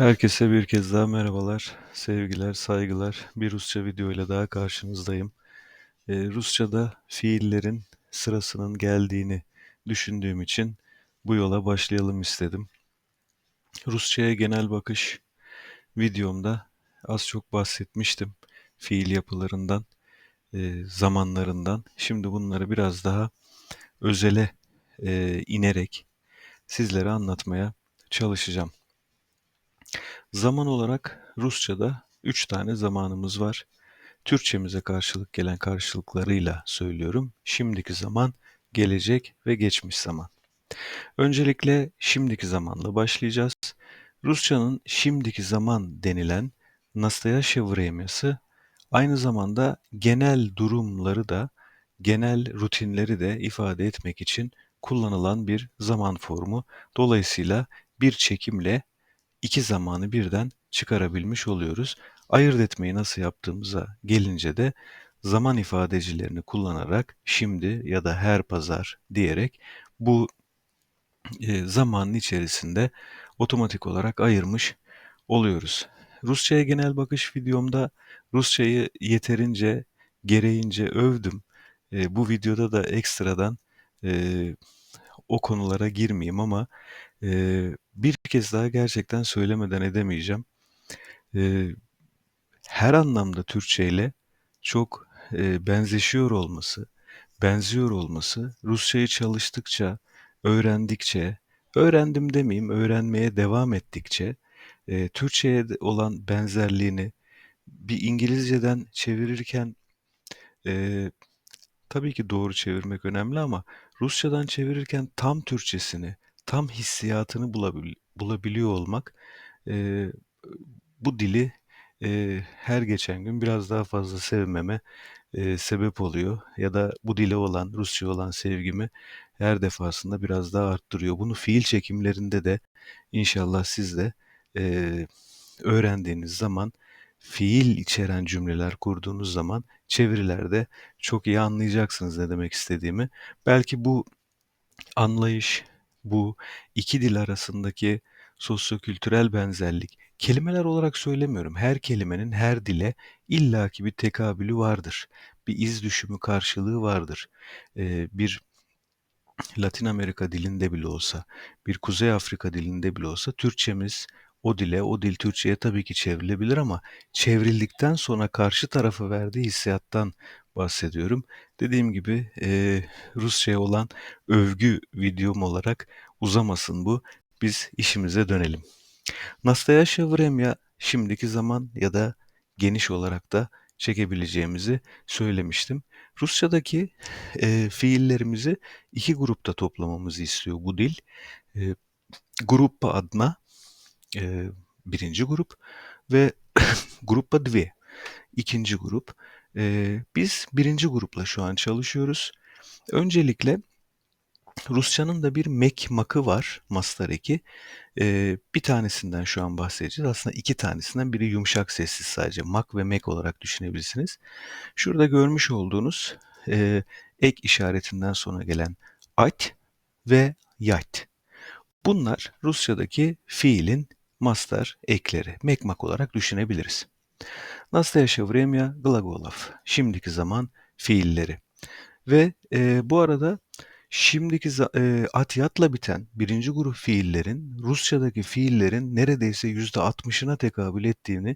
Herkese bir kez daha merhabalar, sevgiler, saygılar. Bir Rusça video ile daha karşınızdayım. Ee, Rusça'da fiillerin sırasının geldiğini düşündüğüm için bu yola başlayalım istedim. Rusça'ya genel bakış videomda az çok bahsetmiştim fiil yapılarından, e, zamanlarından. Şimdi bunları biraz daha özele e, inerek sizlere anlatmaya çalışacağım. Zaman olarak Rusça'da üç tane zamanımız var. Türkçemize karşılık gelen karşılıklarıyla söylüyorum. Şimdiki zaman, gelecek ve geçmiş zaman. Öncelikle şimdiki zamanla başlayacağız. Rusçanın şimdiki zaman denilen Nastayaşya vremyası aynı zamanda genel durumları da genel rutinleri de ifade etmek için kullanılan bir zaman formu. Dolayısıyla bir çekimle iki zamanı birden çıkarabilmiş oluyoruz. Ayırt etmeyi nasıl yaptığımıza gelince de zaman ifadecilerini kullanarak şimdi ya da her pazar diyerek bu e, zamanın içerisinde otomatik olarak ayırmış oluyoruz. Rusça'ya genel bakış videomda Rusçayı yeterince gereğince övdüm. E, bu videoda da ekstradan e, o konulara girmeyeyim ama e, bir kez daha gerçekten söylemeden edemeyeceğim. E, her anlamda Türkçe ile çok e, benzeşiyor olması, benziyor olması, Rusçayı çalıştıkça, öğrendikçe, öğrendim demeyeyim, öğrenmeye devam ettikçe e, Türkçe'ye olan benzerliğini bir İngilizceden çevirirken e, tabii ki doğru çevirmek önemli ama Rusçadan çevirirken tam Türkçesini, tam hissiyatını bulabil, bulabiliyor olmak e, bu dili e, her geçen gün biraz daha fazla sevmeme e, sebep oluyor ya da bu dile olan, Rusça olan sevgimi her defasında biraz daha arttırıyor. Bunu fiil çekimlerinde de inşallah siz de e, öğrendiğiniz zaman fiil içeren cümleler kurduğunuz zaman çevirilerde çok iyi anlayacaksınız ne demek istediğimi. Belki bu anlayış, bu iki dil arasındaki sosyokültürel benzerlik, kelimeler olarak söylemiyorum. Her kelimenin her dile illaki bir tekabülü vardır. Bir iz düşümü karşılığı vardır. Ee, bir Latin Amerika dilinde bile olsa, bir Kuzey Afrika dilinde bile olsa Türkçemiz o dile, o dil Türkçe'ye tabii ki çevrilebilir ama çevrildikten sonra karşı tarafa verdiği hissiyattan bahsediyorum. Dediğim gibi e, Rusya'ya olan övgü videom olarak uzamasın bu. Biz işimize dönelim. Nastayasha Vremya şimdiki zaman ya da geniş olarak da çekebileceğimizi söylemiştim. Rusçadaki e, fiillerimizi iki grupta toplamamızı istiyor bu dil. E, gruppa adna e, birinci grup ve gruppa dve ikinci grup. E, biz birinci grupla şu an çalışıyoruz. Öncelikle Rusçanın da bir mek makı var, mastar eki. Ee, bir tanesinden şu an bahsedeceğiz. Aslında iki tanesinden biri yumuşak sessiz sadece. Mak ve mek olarak düşünebilirsiniz. Şurada görmüş olduğunuz e, ek işaretinden sonra gelen at ve yat. Bunlar Rusçadaki fiilin mastar ekleri. Mekmak olarak düşünebiliriz. Настоящее время глаголов. Şimdiki zaman fiilleri. Ve e, bu arada Şimdiki e, atyatla biten birinci grup fiillerin Rusçadaki fiillerin neredeyse yüzde %60'ına tekabül ettiğini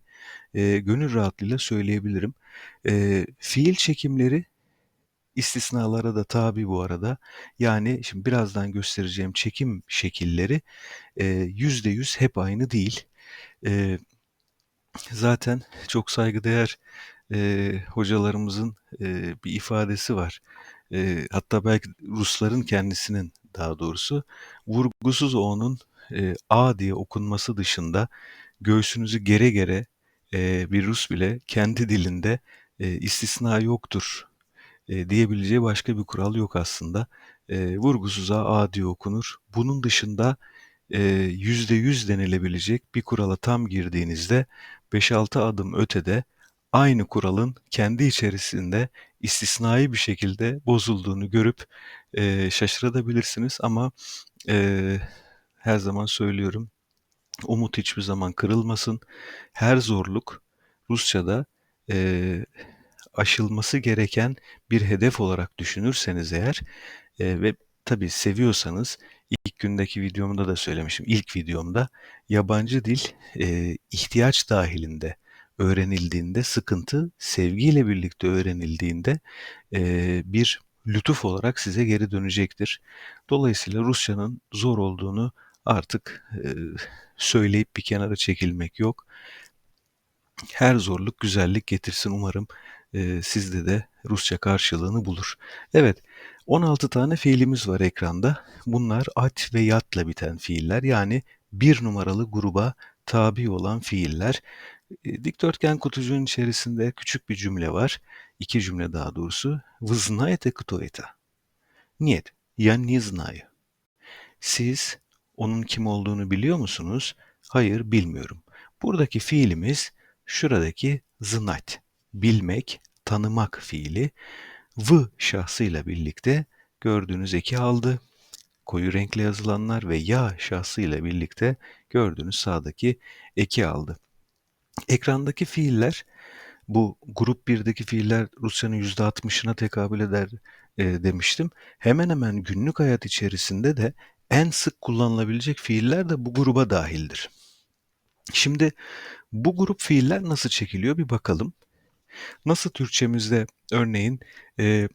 e, gönül rahatlığıyla söyleyebilirim. E, fiil çekimleri istisnalara da tabi bu arada. Yani şimdi birazdan göstereceğim çekim şekilleri e, yüzde yüz hep aynı değil. E, zaten çok saygıdeğer e, hocalarımızın e, bir ifadesi var e, hatta belki Rusların kendisinin daha doğrusu vurgusuz O'nun e, A diye okunması dışında göğsünüzü gere gere e, bir Rus bile kendi dilinde e, istisna yoktur e, diyebileceği başka bir kural yok aslında. E, vurgusuza A diye okunur. Bunun dışında yüzde yüz denilebilecek bir kurala tam girdiğinizde 5-6 adım ötede aynı kuralın kendi içerisinde istisnai bir şekilde bozulduğunu görüp e, şaşırabilirsiniz ama e, her zaman söylüyorum Umut hiçbir zaman kırılmasın. Her zorluk Rusçada eee, aşılması gereken bir hedef olarak düşünürseniz eğer eee, ve tabii seviyorsanız ilk gündeki videomda da söylemişim. İlk videomda yabancı dil eee, ihtiyaç dahilinde öğrenildiğinde sıkıntı, sevgiyle birlikte öğrenildiğinde eee, bir lütuf olarak size geri dönecektir. Dolayısıyla Rusçanın zor olduğunu artık eee, söyleyip bir kenara çekilmek yok. Her zorluk güzellik getirsin umarım eee, sizde de Rusça karşılığını bulur. Evet, 16 tane fiilimiz var ekranda. Bunlar at ve yatla biten fiiller yani bir numaralı gruba tabi olan fiiller. E, Dikdörtgen kutucuğun içerisinde küçük bir cümle var. İki cümle daha doğrusu. Вы знаете, кто это? Нет, я не знаю. Siz onun kim olduğunu biliyor musunuz? Hayır, bilmiyorum. Buradaki fiilimiz şuradaki znать, bilmek, tanımak fiili. V şahsıyla birlikte gördüğünüz eki aldı. Koyu renkle yazılanlar ve ya şahsıyla birlikte gördüğünüz sağdaki eki aldı. Ekrandaki fiiller bu grup 1'deki fiiller Rusya'nın %60'ına tekabül eder e, demiştim. Hemen hemen günlük hayat içerisinde de en sık kullanılabilecek fiiller de bu gruba dahildir. Şimdi bu grup fiiller nasıl çekiliyor bir bakalım. Nasıl Türkçemizde örneğin e,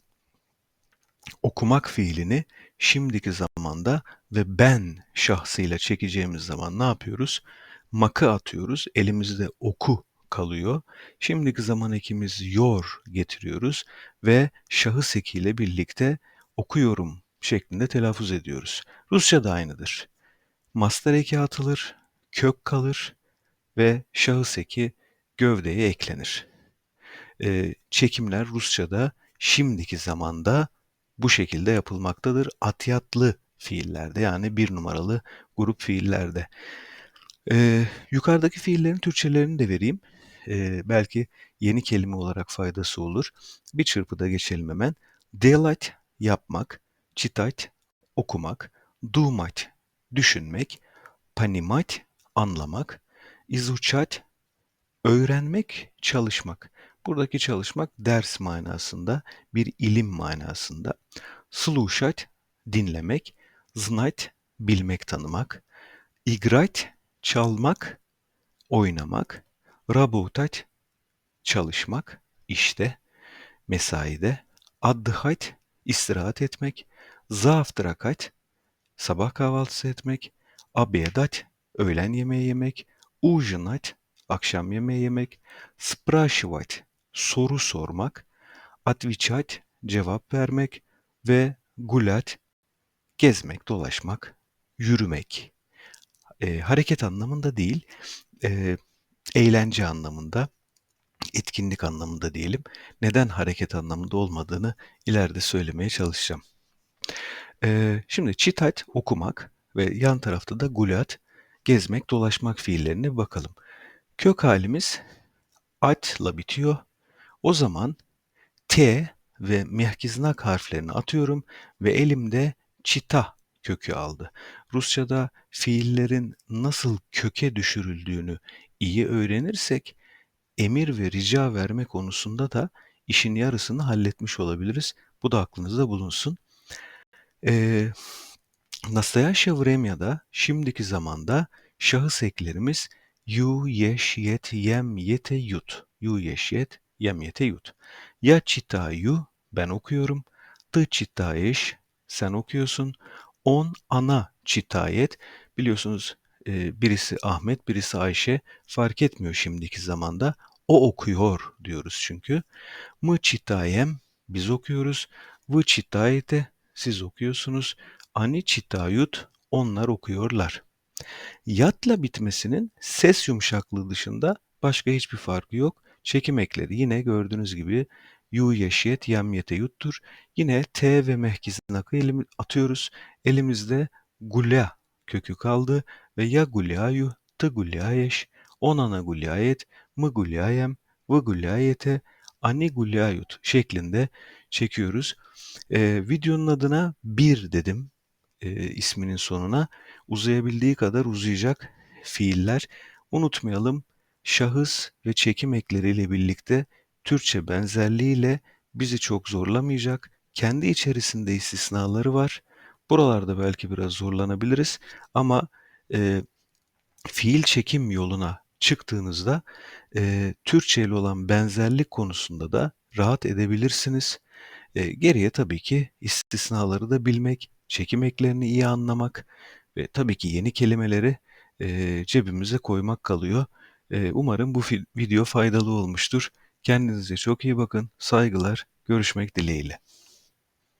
okumak fiilini şimdiki zamanda ve ben şahsıyla çekeceğimiz zaman ne yapıyoruz? Makı atıyoruz. Elimizde oku kalıyor. Şimdiki zaman ekimiz yor getiriyoruz ve şahıs ekiyle birlikte okuyorum şeklinde telaffuz ediyoruz. Rusça da aynıdır. Master eki atılır, kök kalır ve şahıs eki gövdeye eklenir e, çekimler Rusça'da şimdiki zamanda bu şekilde yapılmaktadır. Atiyatlı fiillerde yani bir numaralı grup fiillerde. E, yukarıdaki fiillerin Türkçelerini de vereyim. E, belki yeni kelime olarak faydası olur. Bir çırpıda geçelim hemen. Delat yapmak, çitat okumak, dumat düşünmek, panimat anlamak, izuçat öğrenmek, çalışmak. Buradaki çalışmak ders manasında, bir ilim manasında. Слушать dinlemek, знать bilmek, tanımak, играть çalmak, oynamak, работать çalışmak, işte, mesaide, отдыхать istirahat etmek, завтракать sabah kahvaltısı etmek, обедать öğlen yemeği yemek, ужинать akşam yemeği yemek, спрашивать soru sormak, отвечать cevap vermek ve гулять gezmek, dolaşmak, yürümek. E, hareket anlamında değil, e, eğlence anlamında, etkinlik anlamında diyelim. Neden hareket anlamında olmadığını ileride söylemeye çalışacağım. E, şimdi çitat okumak ve yan tarafta da gulat gezmek, dolaşmak fiillerine bakalım. Kök halimiz atla bitiyor. O zaman T ve mihkiznak harflerini atıyorum ve elimde çita kökü aldı. Rusça'da fiillerin nasıl köke düşürüldüğünü iyi öğrenirsek emir ve rica verme konusunda da işin yarısını halletmiş olabiliriz. Bu da aklınızda bulunsun. Ee, Nastayasha Vremya'da şimdiki zamanda şahıs eklerimiz yu, yeş, yet, yem, yete, yut. Yu, yeş, yet, yem, yete, yut. Ya çitayu, ben okuyorum. Tı çitayeş, sen okuyorsun. On ana çitayet. Biliyorsunuz e, birisi Ahmet, birisi Ayşe. Fark etmiyor şimdiki zamanda. O okuyor diyoruz çünkü. Mı çitayem, biz okuyoruz. Vı çitayete, siz okuyorsunuz. Ani çitayut, onlar okuyorlar. Yatla bitmesinin ses yumuşaklığı dışında başka hiçbir farkı yok. Çekim ekleri yine gördüğünüz gibi yu yeşiyet yemyete yuttur. Yine t ve mehkizin akı elimi atıyoruz. Elimizde gulya kökü kaldı ve ya gulyayu tı gulyayeş onana gulyayet mı gulyayem vı gulyayete ani gulyayut şeklinde çekiyoruz. Ee, videonun adına bir dedim e, isminin sonuna uzayabildiği kadar uzayacak. fiiller unutmayalım şahıs ve çekim ekleriyle birlikte Türkçe benzerliğiyle bizi çok zorlamayacak. Kendi içerisinde istisnaları var. Buralarda belki biraz zorlanabiliriz ama e, fiil çekim yoluna çıktığınızda e, Türkçe ile olan benzerlik konusunda da rahat edebilirsiniz. E, geriye tabii ki istisnaları da bilmek, çekim eklerini iyi anlamak ve tabii ki yeni kelimeleri e, cebimize koymak kalıyor. Umarım bu video faydalı olmuştur. Kendinize çok iyi bakın. Saygılar. Görüşmek dileğiyle.